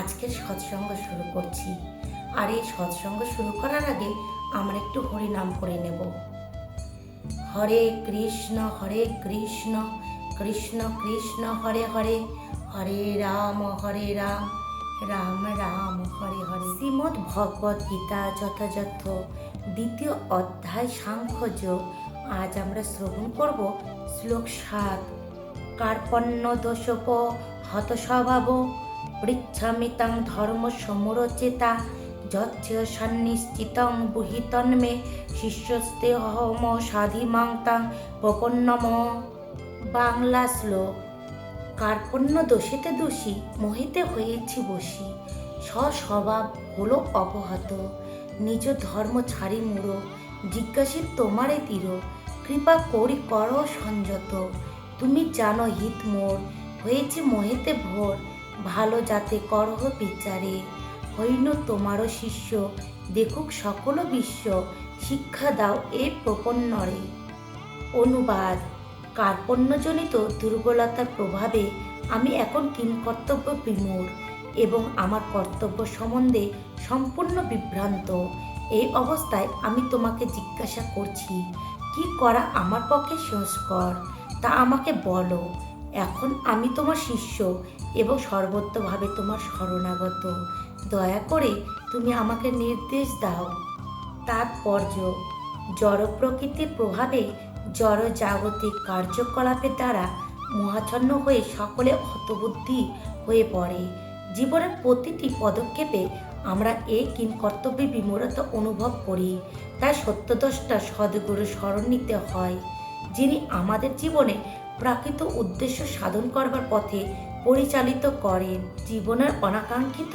আজকের সৎসঙ্গ শুরু করছি। আর এই সৎসঙ্গ শুরু করার আগে আমরা একটু হরি নাম করে নেব। হরে কৃষ্ণ হরে কৃষ্ণ কৃষ্ণ কৃষ্ণ, হরে হরে হরে রাম হরে রাম রাম রাম, হরে হরে। শ্রীমদ্ ভগবদ গীতা যথাযথ দ্বিতীয় অধ্যায় সাংখ্যযোগ আজ আমরা শ্রবণ করব শ্লোক সাত। কার্পণ্য দোষপ হত স্বভাব পৃচ্ছামিতাং ধর্ম সমুরচেতা যচ্ছ সন্নিশ্চিতং বুহিতন্মে শিষ্যস্তে অহম সাধিমাং তাং প্রপন্নম বাংলা শ্লোক কার্পণ্য দোষেতে দোষী, মোহিতে হয়েছি বসি। স্বস্বভাব হলো অপহত, নিজ ধর্ম ছাড়ি মুড়ো জিজ্ঞাসী তোমারে তীর, কৃপা করি কর সংযত। তুমি জানো হিত মোর, হয়েছে মোহেতে ভোর ভালো যাতে করহ বিচারে। হইন তোমারও শিষ্য, দেখুক সকল বিশ্ব, শিক্ষা দাও এ প্রপন্নরে। অনুবাদ, কার্পণ্যজনিত দুর্বলতার প্রভাবে আমি এখন কিংকর্তব্য বিমূর এবং আমার কর্তব্য সম্বন্ধে সম্পূর্ণ বিভ্রান্ত। এই অবস্থায় আমি তোমাকে জিজ্ঞাসা করছি, কি করা আমার পক্ষে সংস্কর তা আমাকে বলো। এখন আমি তোমার শিষ্য এবং সর্বত্রভাবে তোমার শরণাগত। দয়া করে তুমি আমাকে নির্দেশ দাও। তাৎপর্য জড় প্রকৃতির প্রভাবে জড় জাগতিক কার্যকলাপের দ্বারা মহাচ্ছন্ন হয়ে সকলে হতবুদ্ধি হয়ে পড়ে। জীবনের প্রতিটি পদক্ষেপে আমরা এই কিন কর্তব্যে বিমূরতা অনুভব করি। তাই সত্যদশটা সদ্গুরু স্মরণ নিতে হয়, যিনি আমাদের জীবনে প্রাকৃত উদ্দেশ্য সাধন করবার পথে পরিচালিত করেন জীবনের অনাকাঙ্ক্ষিত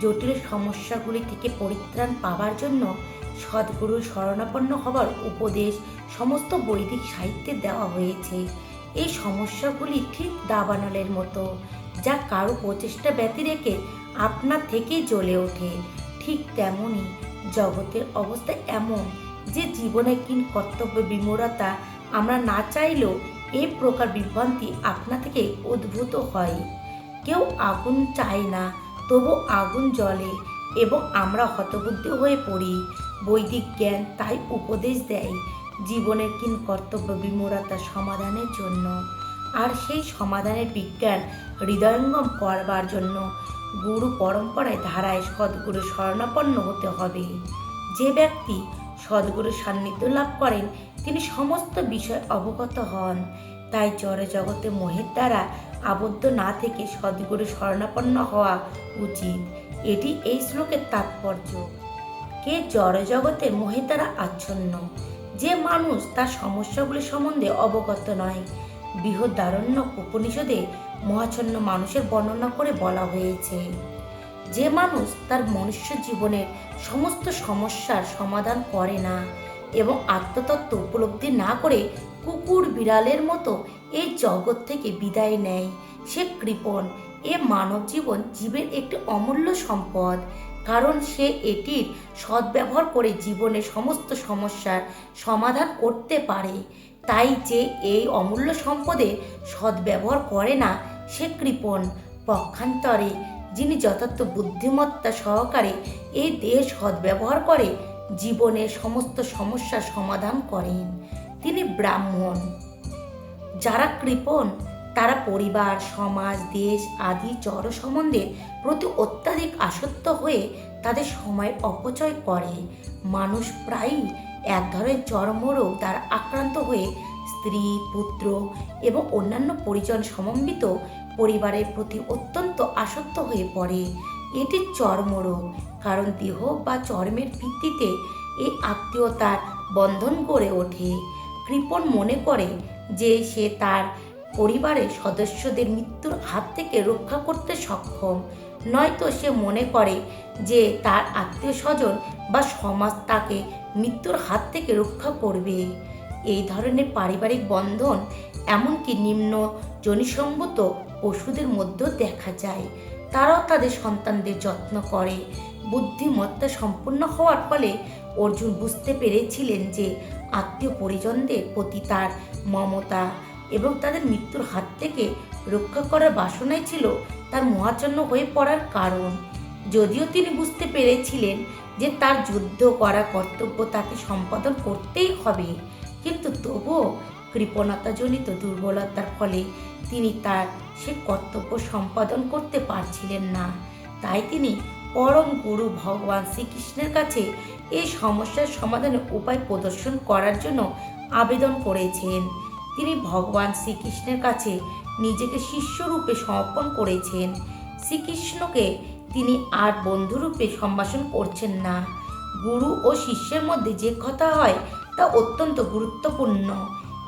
জটিল সমস্যাগুলি থেকে পরিত্রাণ পাবার জন্য সদ্গুরুর শরণাপন্ন হবার উপদেশ সমস্ত বৈদিক সাহিত্যে দেওয়া হয়েছে। এই সমস্যাগুলি ঠিক দাবানলের মতো, যা কারও প্রচেষ্টা ব্যতি রেখে আপনার থেকেই জ্বলে ওঠে। ঠিক তেমনই জগতের অবস্থা এমন যে জীবনে কিন কর্তব্য বিমূরতা আমরা না চাইলেও এই প্রকার বিভ্রান্তি আপনা থেকে উদ্ভূত হয়। কেউ আগুন চায় না, তবু আগুন জ্বলে এবং আমরা হতবুদ্ধি হয়ে পড়ি। বৈদিক জ্ঞান তাই উপদেশ দেয়, জীবনের কিন কর্তব্য বিমূরতা সমাধানের জন্য। আর সেই সমাধানের বিজ্ঞান হৃদয়ঙ্গম করবার জন্য গুরু পরম্পরায় ধারায় সদ্গুরু শরণাপন্ন হতে হবে। যে ব্যক্তি সদ্গুরু সান্নিধ্য লাভ করেন তিনি সমস্ত বিষয় অবগত হন। তাই জড় জগতে মোহের দ্বারা আবদ্ধ না থেকে সদ্গুরু শরণাপন্ন হওয়া উচিত। এটি এই শ্লোকের তাৎপর্য। কে জড় জগতে মোহের দ্বারা আচ্ছন্ন? যে মানুষ তার সমস্যাগুলি সম্বন্ধে অবগত নয়। বৃহদারণ্য উপনিষদে মহাচ্ছন্ন মানুষের বর্ণনা করে বলা হয়েছে, যে মানুষ তার মনুষ্য জীবনের সমস্ত সমস্যার সমাধান করে না এবং আত্মতত্ত্ব উপলব্ধি না করে কুকুর বিড়ালের মতো এই জগৎ থেকে বিদায় নেয়। সে কৃপণ। এ মানব জীবন জীবের একটি অমূল্য সম্পদ। কারণ সে এটির সদ্ব্যবহার করে জীবনের সমস্ত সমস্যার সমাধান করতে পারে। তাই যে এই অমূল্য সম্পদে সদ্ব্যবহার করে না, সে কৃপণ। পক্ষান্তরে যিনি যথার্থ বুদ্ধিমত্তা সহকারে এই দেশ সদ্ব্যবহার করে জীবনের সমস্ত সমস্যার সমাধান করেন। তিনি ব্রাহ্মণ। যারা কৃপণ, তারা পরিবার, সমাজ, দেশ আদি জড় সম্বন্ধে প্রতি অত্যাধিক আসক্ত হয়ে তাদের সময় অপচয় করে। মানুষ প্রায়ই এক ধরনের চর্মরোগ দ্বারা আক্রান্ত হয়ে স্ত্রী, পুত্র এবং অন্যান্য পরিজন সমন্বিত পরিবারের প্রতি অত্যন্ত আসক্ত হয়ে পড়ে। এটি চর্মরোগ, কারণ দেহ বা চর্মের ভিত্তিতে এই আত্মীয়তার বন্ধন গড়ে ওঠে। কৃপণ মনে করে যে সে তার পরিবারের সদস্যদের মৃত্যুর হাত থেকে রক্ষা করতে সক্ষম, নয়তো সে মনে করে যে তার আত্মীয় স্বজন বা সমাজ তাকে মৃত্যুর হাত থেকে রক্ষা করবে। এই ধরনের পারিবারিক বন্ধন এমনকি নিম্ন জনিসম্মত পশুদের মধ্যেও দেখা যায়। তারাও তাদের সন্তানদের যত্ন করে। বুদ্ধিমত্তা সম্পূর্ণ হওয়ার ফলে অর্জুন বুঝতে পেরেছিলেন যে আত্মীয় পরিজনদের প্রতি তার মমতা এবং তাদের মৃত্যুর হাত থেকে রক্ষা করার বাসনাই ছিল তার মহাচন্ন হয়ে পড়ার কারণ। যদিও তিনি বুঝতে পেরেছিলেন যে তার যুদ্ধ করা কর্তব্য তাকে সম্পাদন করতেই হবে, কিন্তু তবুও কৃপণতাজনিত দুর্বলতার ফলে তিনি তার সে কর্তব্য সম্পাদন করতে পারছিলেন না। তাই তিনি পরম গুরু ভগবান শ্রীকৃষ্ণের কাছে এই সমস্যার সমাধানের উপায় প্রদর্শন করার জন্য আবেদন করেছেন। তিনি ভগবান শ্রীকৃষ্ণের কাছে নিজেকে শিষ্যরূপে সমর্পণ করেছেন। শ্রীকৃষ্ণকে তিনি আর বন্ধুরূপে সম্ভাষণ করছেন না। গুরু ও শিষ্যের মধ্যে যে কথা হয় তা অত্যন্ত গুরুত্বপূর্ণ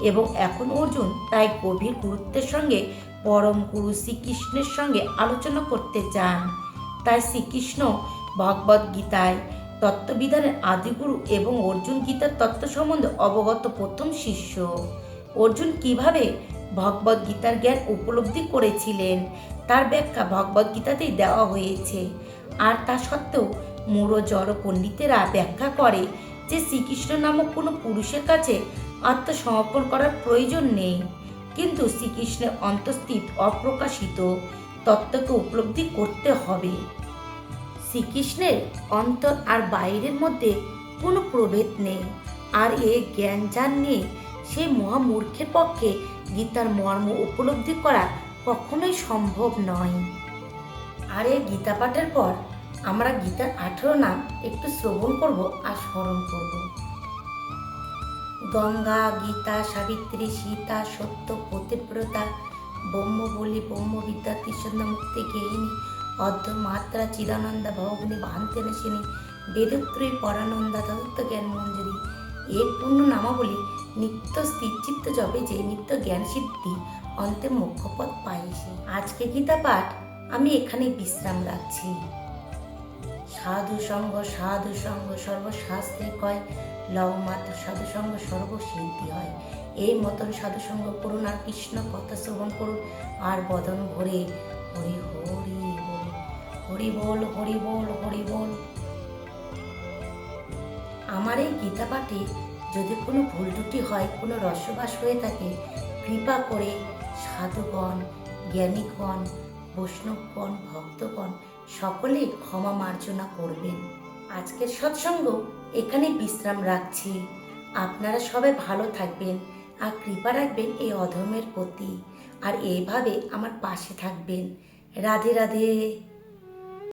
এবং এখন অর্জুন তাই গভীর গুরুত্বের সঙ্গে পরম গুরু শ্রীকৃষ্ণের সঙ্গে আলোচনা করতে চান তাই শ্রীকৃষ্ণ ভগবদ গীতায় তত্ত্ববিধানের আদিগুরু এবং অর্জুন গীতার তত্ত্ব সম্বন্ধে অবগত প্রথম শিষ্য। অর্জুন কীভাবে ভগবদ গীতার জ্ঞান উপলব্ধি করেছিলেন, তার ব্যাখ্যা ভগবদ গীতাতেই দেওয়া হয়েছে। আর তা সত্ত্বেও মূঢ় জড় পণ্ডিতেরা ব্যাখ্যা করে যে শ্রীকৃষ্ণ নামক কোনো পুরুষের কাছে আত্মসমর্পণ করার প্রয়োজন নেই। কিন্তু শ্রীকৃষ্ণের অন্তস্থিত অপ্রকাশিত তত্ত্বকে উপলব্ধি করতে হবে। শ্রীকৃষ্ণের অন্তর আর বাইরের মধ্যে কোনো প্রভেদ নেই। আর এ জ্ঞান যার নেই সেই মহামূর্খের পক্ষে গীতার মর্ম উপলব্ধি করা কখনোই সম্ভব নয়। আর এই গীতা পাঠের পর আমরা গীতার আঠেরো নাম একটু শ্রবণ করব আর স্মরণ করব। গঙ্গা, গীতা, সাবিত্রী, সীতা, সত্য পতিব্রতা ব্রহ্ম বলি ব্রহ্মবিদ্যা কৃষ্ণ মুক্তি, গেহিনী অর্ধ মাত্রা চিদানন্দা ভগবনী ভান্তে নাশিনী বেদত্রয়ী, পরানন্দা তত্ত্ব জ্ঞান মঞ্জুরি। এর পূর্ণ নামাবলী নিত্য স্থিরচিত্ত জবে যে নিত্য জ্ঞান সিদ্ধি অন্তে মুখ্যপদ পাইছে আজকে গীতা পাঠ আমি এখানে বিশ্রাম রাখছি। সাধু সঙ্গ সাধু সঙ্গ সর্বশাস্ত্রে কয় লব মাত্র সাধু সঙ্গ সর্বসিদ্ধি হয়। এই মতন সাধু করুন আর কৃষ্ণ কথা শ্রবণ করুন। আর বদন ভরে হরি হরি বল হরি বল হরি বল হরি বল। আমার এই গীতা পাঠে যদি কোনো ভুল ত্রুটি হয়, কোনো রসবাস হয়ে থাকে, কৃপা করে সাধুগণ, জ্ঞানীগণ, বৈষ্ণবগণ, ভক্তগণ সকলে ক্ষমা মার্জনা করবেন। আজকের সৎসঙ্গ এখানে বিশ্রাম রাখছি। আপনারা সবাই ভালো থাকবেন আর কৃপা রাখবেন এই অধর্মের প্রতি। আর এইভাবে আমার পাশে থাকবেন। রাধে রাধে।